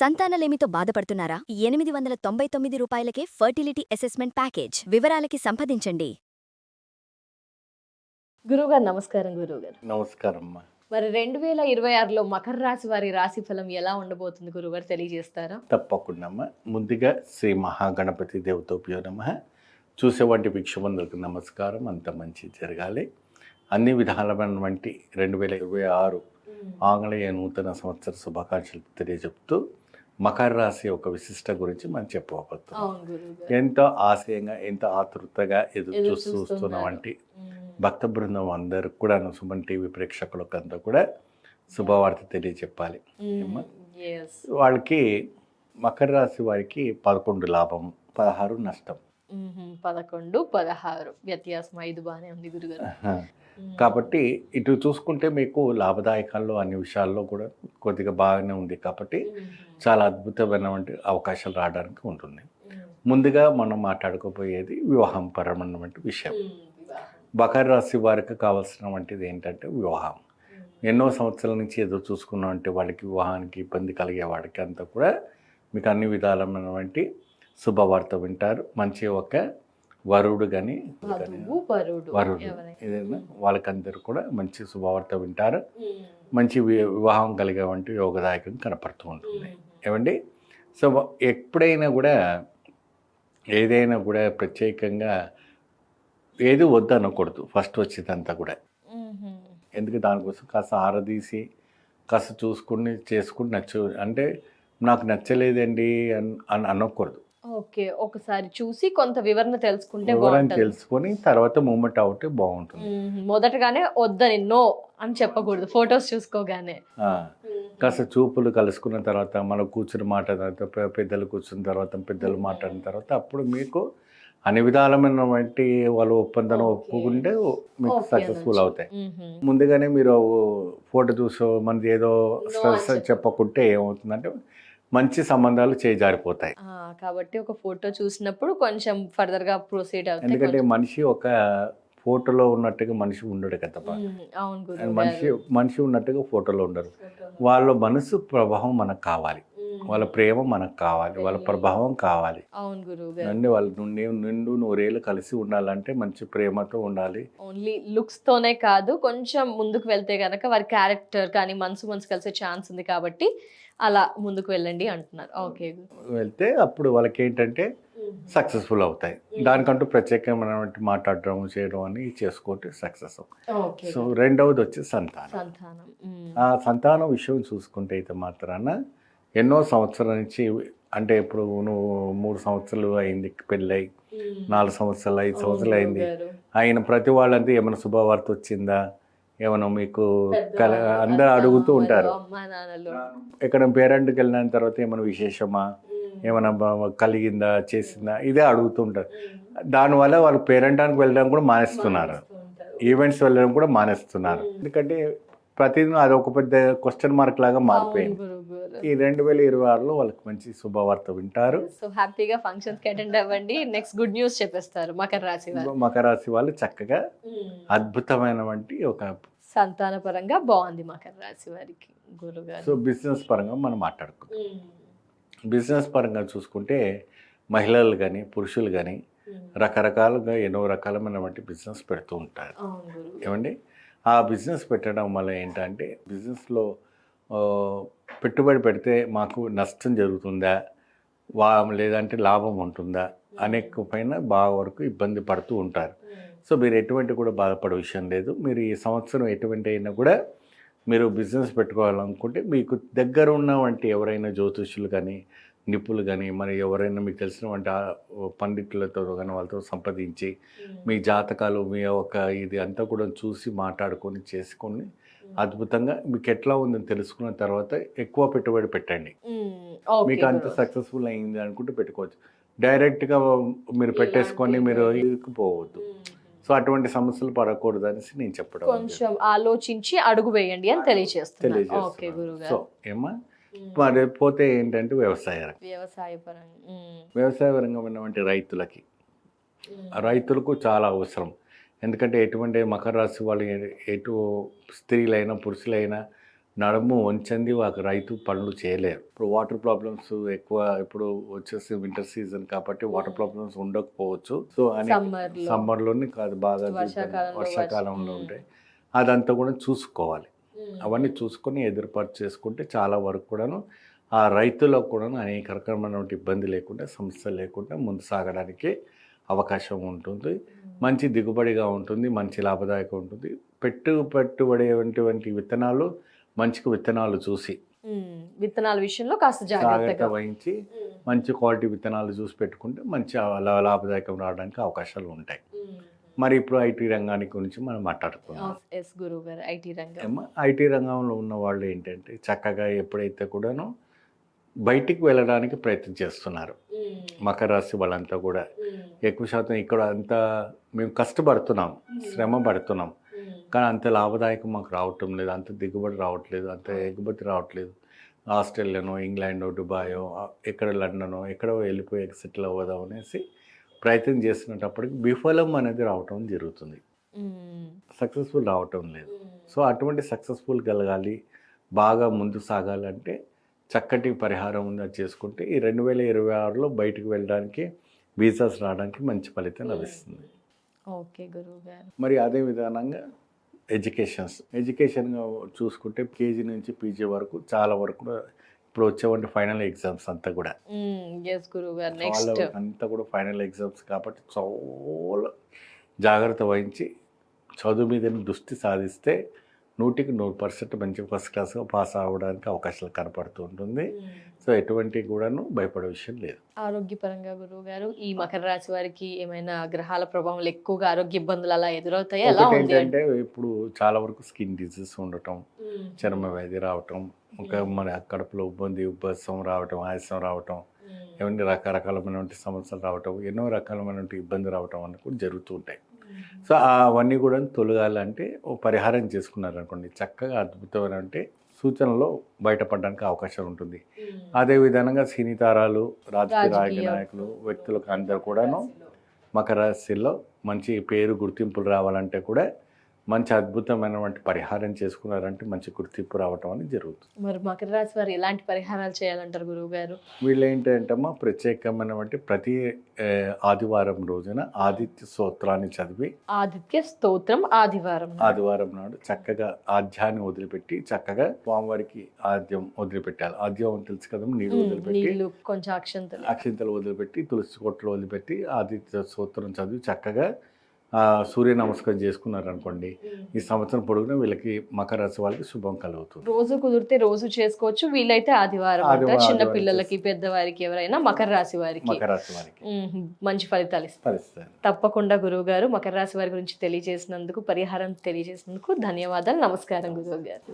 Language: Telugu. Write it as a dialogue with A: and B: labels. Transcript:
A: సంతానలేమితో బాధపడుతున్నారా? ఎనిమిది వందల తొంభై తొమ్మిది రూపాయలకే ఫర్టిలిటీ అసెస్మెంట్ ప్యాకేజ్ వివరాలకి సంప్రదించండి.
B: గురువుగారు నమస్కారం గురువుగారు.
C: నమస్కారం అమ్మా
B: మరి రెండు వేల ఇరవై ఆరులో మకర రాశి వారి రాశి ఫలం ఎలా ఉండబోతుంది గురువుగారు? తెలియజేస్తారా?
C: తప్పకుండా అమ్మా ముందుగా శ్రీ మహాగణపతి దేవతోప్యో నమ. చూసేవాటి భిక్షమందులకు నమస్కారం. అంత మంచి జరగాలి. అన్ని విధాలమైనటువంటి రెండు వేల ఇరవై ఆరు ఆంగ్లేయ నూతన సంవత్సర శుభాకాంక్షలు తెలియజెప్తూ మకర రాశి యొక్క విశిష్ట గురించి మనం
B: గురువుగారు
C: ఎంతో ఆశయంగా ఎంతో ఆతృతగా ఎదురు చూస్తూ
B: చూస్తున్నారు.
C: చూస్తున్నవంటి భక్త బృందం అందరికి కూడా సుమన్ టీవీ ప్రేక్షకులకు అంతా కూడా శుభవార్త?
B: ఎస్
C: వాళ్ళకి మకర రాశి వారికి పదకొండు లాభం పదహారు నష్టం.
B: పదకొండు పదహారు. వ్యత్యాసం ఐదు బాగానే ఉంది గురుగారు.
C: కాబట్టి ఇటు చూసుకుంటే మీకు లాభదాయకాల్లో అన్ని విషయాల్లో కూడా కొద్దిగా బాగానే ఉంది కాబట్టి చాలా అద్భుతమైనటువంటి అవకాశాలు రావడానికి ఉంటుంది. ముందుగా మనం మాట్లాడుకోబోయేది వివాహం పరమైనటువంటి విషయం. మకర రాశి వారికి కావాల్సినటువంటిది ఏంటంటే వివాహం. ఎన్నో సంవత్సరాల నుంచి ఎదురు చూసుకున్నటువంటి వాళ్ళకి వివాహానికి ఇబ్బంది కలిగే వాళ్ళకి అంతా కూడా మీకు అన్ని విధాలమైనటువంటి శుభవార్త వింటారు. మంచి ఒక వరుడు కానీ
B: వరుడు
C: ఏదైనా వాళ్ళకందరూ కూడా మంచి శుభవార్త వింటారు. మంచి వి- వివాహం కలిగే వంటి యోగదాయకం కనపడుతూ ఉంటుంది. ఏమండి? సో ఎప్పుడైనా కూడా ఏదైనా కూడా ప్రత్యేకంగా ఏది వద్దు అనకూడదు ఫస్ట్ వచ్చేదంతా కూడా. ఎందుకు దానికోసం కాస్త ఆరదీసి కాస్త చూసుకుని చేసుకుని నచ్చు అంటే నాకు నచ్చలేదండి అని అని అనకూడదు.
B: ఓకే ఒకసారి చూసి కొంత వివరణ తెలుసుకుంటే
C: వివరం
B: బాగుంటుంది
C: తెలుసుకొని తర్వాత మూమెంట్ అవుతే బాగుంటుంది
B: మ్మ్. మొదటగానే వద్దని నో అని చెప్పకూడదు ఫొటోస్ చూసుకోగానే
C: ఆ, కాస్త చూపులు కలుసుకున్న తర్వాత మనం కూర్చుని మాట్లాడిన తర్వాత పె- పెద్దలు కూర్చున్న తర్వాత పెద్దలు మాట్లాడిన తర్వాత అప్పుడు మీకు అన్ని విధాలమైనటువంటి వాళ్ళు ఒప్పందం
B: Okay.
C: ఒప్పుకుంటే మీకు
B: Okay
C: సక్సెస్ఫుల్
B: అనొచ్చు.
C: అవుతాయి
B: మ్మ్.
C: ముందుగానే మీరు ఫోటో చూసో మనది ఏదో
B: No
C: స్ట్రెస్ చెప్పకుంటే ఏమవుతుందంటే మంచి సంబంధాలు చేజారిపోతాయి.
B: కాబట్టి ఒక ఫోటో చూసినప్పుడు కొంచెం ఫర్దర్గా ప్రొసీడ్ అవుతాయి
C: ఎందుకంటే మనిషి ఒక ఫోటోలో ఉన్నట్టుగా మనిషి ఉండడు కదా మనిషి మనిషి ఉన్నట్టుగా ఫోటోలో ఉండరు. వాళ్ళ మనసు ప్రభావం మనకు కావాలి. వాళ్ళ ప్రేమ మనకు కావాలి వాళ్ళ ప్రభావం కావాలి.
B: అవును గురువు
C: వాళ్ళు నుండి నిండు నూరేళ్ళు కలిసి ఉండాలంటే మంచి ప్రేమతో ఉండాలి.
B: ఓన్లీ లుక్స్ తోనే కాదు కొంచెం ముందుకు వెళ్తే గనక వారి క్యారెక్టర్ కానీ మనసు మనసు కలిసే ఛాన్స్ ఉంది కాబట్టి అలా ముందుకు వెళ్ళండి అంటున్నారు. ఓకే
C: వెళ్తే అప్పుడు వాళ్ళకి ఏంటంటే సక్సెస్ఫుల్ అవుతాయి. దానికంటూ ప్రత్యేకమైనటువంటి మాట్లాడడం చేయడం అని చేసుకుంటే సక్సెస్ సో రెండవది వచ్చి సంతానం. ఆ సంతానం విషయం చూసుకుంటే అయితే మాత్రాన ఎన్నో సంవత్సరాల నుంచి అంటే ఇప్పుడు నువ్వు మూడు సంవత్సరాలు అయింది పెళ్ళై. నాలుగు సంవత్సరాలు ఐదు సంవత్సరాలు అయింది. ఆయన ప్రతి వాళ్ళంతా ఏమైనా శుభవార్త వచ్చిందా? ఏమైనా మీకు కల అందరూ అడుగుతూ ఉంటారు. ఎక్కడ పేరెంట్కి వెళ్ళిన తర్వాత ఏమైనా విశేషమా? ఏమైనా కలిగిందా చేసిందా? ఇదే అడుగుతూ ఉంటారు. దానివల్ల వాళ్ళు పేరెంటానికి వెళ్ళడం కూడా మానేస్తున్నారు. ఈవెంట్స్ వెళ్ళడం కూడా మానేస్తున్నారు. ఎందుకంటే ప్రతిదీ అది ఒక పెద్ద క్వశ్చన్ మార్క్ లాగా మారిపోయింది. ఈ రెండు వేల ఇరవై ఆరులో వాళ్ళకి మంచి శుభవార్త వింటారు.
B: సో హ్యాపీగా ఫంక్షన్స్కి అటెండ్ అవ్వండి. నెక్స్ట్ గుడ్ న్యూస్ చెప్పేస్తారు మకర రాశి
C: మకర రాశి వాళ్ళు చక్కగా అద్భుతమైనటువంటి ఒక
B: సంతాన పరంగా బాగుంది మకర రాశి వారికి గురుగారు.
C: సో బిజినెస్ పరంగా మనం మాట్లాడుకుందాం. బిజినెస్ పరంగా చూసుకుంటే మహిళలు కానీ పురుషులు కానీ రకరకాలుగా ఎన్నో రకాలమైనటువంటి బిజినెస్ పెడుతూ ఉంటారు. ఏమండి? ఆ బిజినెస్ పెట్టడం వల్ల ఏంటంటే బిజినెస్లో పెట్టుబడి పెడితే మాకు నష్టం జరుగుతుందా? వా లేదంటే లాభం ఉంటుందా? అనే పైన బాగా వరకు ఇబ్బంది పడుతూ ఉంటారు. సో మీరు ఎటువంటి కూడా బాధపడే విషయం లేదు. మీరు ఈ సంవత్సరం ఎటువంటి అయినా కూడా మీరు బిజినెస్ పెట్టుకోవాలనుకుంటే మీకు దగ్గర ఉన్నవంటి ఎవరైనా జ్యోతిష్యులు కానీ నిపుణులు కానీ మరి ఎవరైనా మీకు తెలిసిన వంటి పండితులతో కానీ వాళ్ళతో సంప్రదించి మీ జాతకాలు మీ యొక్క ఇది అంతా కూడా చూసి మాట్లాడుకొని చేసుకొని అద్భుతంగా మీకు ఎట్లా ఉందని తెలుసుకున్న తర్వాత ఎక్కువ పెట్టుబడి పెట్టండి. మీకు అంత సక్సెస్ఫుల్ అయింది అనుకుంటే పెట్టుకోవచ్చు. డైరెక్ట్గా మీరు పెట్టేసుకొని మీరు పోవద్దు. సో అటువంటి సమస్యలు పడకూడదు అనేసి నేను చెప్పడం
B: కొంచెం ఆలోచించి అడుగు వేయండి అని గురువు
C: సో ఏమా మరి పోతే ఏంటంటే వ్యవసాయ రంగం.
B: వ్యవసాయ పరంగా.
C: వ్యవసాయ రంగం ఉన్నటువంటి రైతులకి. రైతులకు చాలా అవసరం. ఎందుకంటే ఎటువంటి మకర రాశి వాళ్ళు ఎటు స్త్రీలైనా పురుషులైనా నడుము వంచంది ఒక రైతు పనులు చేయలేరు. ఇప్పుడు వాటర్ ప్రాబ్లమ్స్ ఎక్కువ ఇప్పుడు వచ్చేసి వింటర్ సీజన్ కాబట్టి వాటర్ ప్రాబ్లమ్స్ ఉండకపోవచ్చు. సో అని సమ్మర్లోనే కాదు బాగా
B: వర్షాకాలంలో
C: వర్షాకాలంలో
B: వర్షం.
C: ఉంటాయి. అదంతా కూడా చూసుకోవాలి. అవన్నీ చూసుకొని ఎదురుపాటు చేసుకుంటే చాలా వరకు కూడాను ఆ రైతులకు కూడా అనేక రకమైనటువంటి ఇబ్బంది లేకుండా సమస్య లేకుండా ముందు సాగడానికి అవకాశం ఉంటుంది. మంచి దిగుబడిగా ఉంటుంది మంచి లాభదాయకం ఉంటుంది. పెట్టు పెట్టుబడేటువంటి విత్తనాలు మంచిగా విత్తనాలు చూసి.
B: విత్తనాల విషయంలో కాస్త
C: జాగ్రత్త వహించి మంచి క్వాలిటీ విత్తనాలు చూసి పెట్టుకుంటే మంచి లాభదాయకం రావడానికి అవకాశాలు ఉంటాయి. మరి ఇప్పుడు ఐటీ రంగానికి గురించి మనం మాట్లాడుకుందాం.
B: రంగం.
C: ఐటీ రంగంలో ఉన్న వాళ్ళు ఏంటంటే చక్కగా ఎప్పుడైతే కూడాను బయటికి వెళ్ళడానికి ప్రయత్నం చేస్తున్నారు. మకర రాశి వాళ్ళంతా కూడా. ఎక్కువ శాతం ఇక్కడ అంతా మేము కష్టపడుతున్నాం శ్రమ పడుతున్నాం. కానీ అంత లాభదాయకం మాకు రావటం లేదు అంత దిగుబడి రావట్లేదు అంత ఎగుబడి రావట్లేదు. ఆస్ట్రేలియానో ఇంగ్లాండో దుబాయో ఎక్కడ లండనో ఎక్కడో వెళ్ళిపోయి సెటిల్ అవ్వదాం అనేసి ప్రయత్నం చేస్తున్నప్పటికి విఫలం అనేది రావటం జరుగుతుంది. సక్సెస్ఫుల్ రావటం లేదు. సో అటువంటి సక్సెస్ఫుల్ కలగాలి బాగా ముందు సాగాలంటే చక్కటి పరిహారం ఉన్నది చేసుకుంటే ఈ రెండు వేల ఇరవై ఆరులో బయటకు వెళ్ళడానికి వీసాస్ రావడానికి మంచి ఫలితం లభిస్తుంది.
B: ఓకే గురువు గారు.
C: మరి అదే విధానంగా ఎడ్యుకేషన్స్ ఎడ్యుకేషన్గా చూసుకుంటే కేజీ నుంచి పీజీ వరకు చాలా వరకు కూడా ఇప్పుడు వచ్చేవంటి ఫైనల్ ఎగ్జామ్స్ అంతా కూడా.
B: నెక్స్ట్
C: అంతా కూడా ఫైనల్ ఎగ్జామ్స్ కాబట్టి చాలా జాగ్రత్త వహించి చదువు మీద దృష్టి సాధిస్తే నూటికి నూరు పర్సెంట్ మంచి ఫస్ట్ క్లాస్గా పాస్ అవ్వడానికి అవకాశాలు కనపడుతూ ఉంటుంది. సో ఎటువంటి కూడాను భయపడే విషయం లేదు.
B: ఆరోగ్యపరంగా గురువు గారు ఈ మకర రాశి వారికి ఏమైనా గ్రహాల ప్రభావం ఎక్కువగా ఆరోగ్య ఇబ్బందులు అలా ఎదురవుతాయి? ఎలా
C: ఏంటంటే ఇప్పుడు చాలా వరకు స్కిన్ డిసీజ్ ఉండటం చర్మ వ్యాధి రావటం ఇంకా మన కడుపులో ఇబ్బంది ఉబ్బసం రావటం ఆయాసం రావటం ఏమంటే రకరకాలమైనటువంటి సమస్యలు రావటం ఎన్నో రకాలమైనటువంటి ఇబ్బంది రావటం అన్నీ కూడా జరుగుతూ ఉంటాయి. సో అవన్నీ కూడా తొలగాలంటే ఓ పరిహారం చేసుకున్నారనుకోండి చక్కగా అద్భుతమైనటువంటి సూచనలో బయటపడడానికి అవకాశం ఉంటుంది. అదే విధంగా సినీ తారాలు రాజకీయ రాజకీయ
B: రాజకీయ
C: నాయకులు వ్యక్తులకు అందరు కూడాను మకర రాశిలో మంచి పేరు గుర్తింపులు రావాలంటే కూడా మంచి అద్భుతమైనటువంటి పరిహారం చేసుకున్నారంటే మంచి గుర్తింపు రావటం అనేది జరుగుతుంది.
B: మరి మకర రాశి వారు ఎలాంటి పరిహారాలు చేయాలంటారు గురువు గారు
C: వీళ్ళు ఏంటంటమ్మా ప్రత్యేకమైనటువంటి ప్రతి ఆదివారం రోజున ఆదిత్య స్తోత్రాన్ని చదివి
B: ఆదిత్య స్తోత్రం ఆదివారం
C: ఆదివారం నాడు చక్కగా ఆద్యాన్ని వదిలిపెట్టి చక్కగా స్వామివారికి ఆద్యం వదిలిపెట్టాలి. ఆద్యం తెలుసు కదా నీళ్ళు వదిలిపెట్టి
B: కొంచెం అక్షంతలు.
C: అక్షింతలు వదిలిపెట్టి తులసి కొట్లు వదిలిపెట్టి ఆదిత్య స్తోత్రం చదివి చక్కగా సూర్య నమస్కారం చేసుకున్నారు అనుకోండి ఈ సంవత్సరం పొడుగున వీళ్ళకి మకర రాశి వాళ్ళకి శుభం కలుగుతుంది.
B: రోజు కుదిరితే రోజు చేసుకోవచ్చు వీలైతే ఆదివారం చిన్న పిల్లలకి పెద్దవారికి ఎవరైనా మకర రాశి వారికి.
C: మకర రాశి వారికి.
B: మంచి ఫలితాలు ఇస్తారు తప్పకుండా గురువు గారు మకర రాశి వారి గురించి తెలియజేసినందుకు పరిహారం తెలియజేసినందుకు ధన్యవాదాలు నమస్కారం గురువు గారు